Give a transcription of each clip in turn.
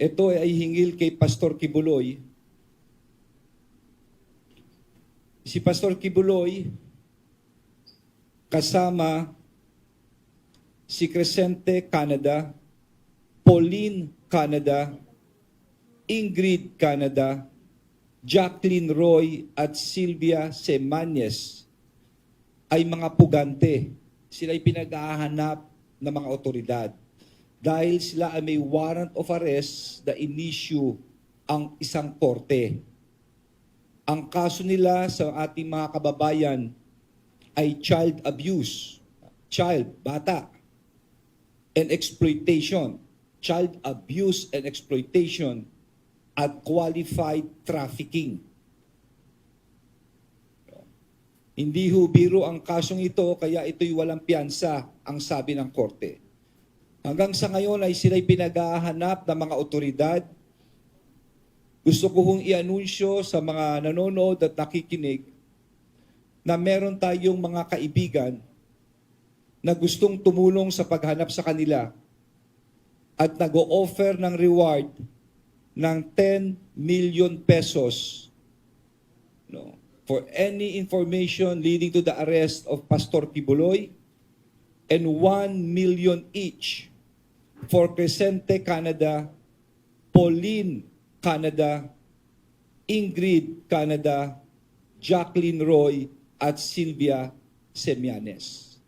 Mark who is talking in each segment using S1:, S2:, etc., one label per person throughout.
S1: Ito ay hingil kay Pastor Kibuloy. Si Pastor Kibuloy kasama si Crescente Canada, Pauline Canada, Ingrid Canada, Jacqueline Roy at Sylvia Semanes ay mga pugante. Sila ay pinag-ahanap ng mga otoridad. Dahil sila ay may warrant of arrest na in-issue ang isang korte. Ang kaso nila sa ating mga kababayan ay child abuse, child, bata, and exploitation, child abuse and exploitation at qualified trafficking. Hindi ho ang kasong ito, kaya ito'y walang piyansa, ang sabi ng korte. Hanggang sa ngayon ay sila'y pinaghahanap ng mga otoridad. Gusto ko hong i-anunsyo sa mga nanonood at nakikinig na meron tayong mga kaibigan na gustong tumulong sa paghanap sa kanila at nag-o-offer ng reward ng 10 million pesos no, for any information leading to the arrest of Pastor Kibuloy and 1 million each for Crescente Canada, Pauline Canada, Ingrid Canada, Jacqueline Roy at Sylvia Semianes.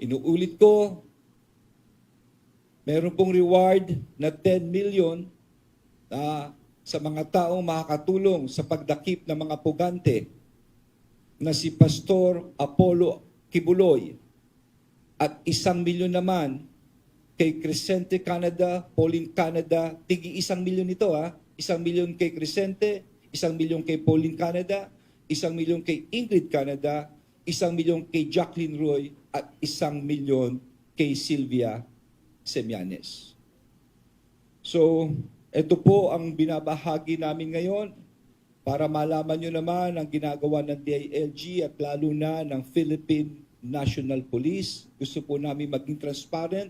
S1: Inuulit ko, meron pong reward na 10 million na sa mga taong makakatulong sa pagdakip ng mga pugante na si Pastor Apollo Kibuloy at isang milyon naman kay Crescente Canada, Pauline Canada, tigi isang milyon ito ha, isang milyon kay Crescente, isang milyon kay Pauline Canada, isang milyon kay Ingrid Canada, isang milyon kay Jacqueline Roy, at isang milyon kay Sylvia Semianes. So, ito po ang binabahagi namin ngayon para malaman nyo naman ang ginagawa ng DILG at lalo na ng Philippine National Police. Gusto po namin maging transparent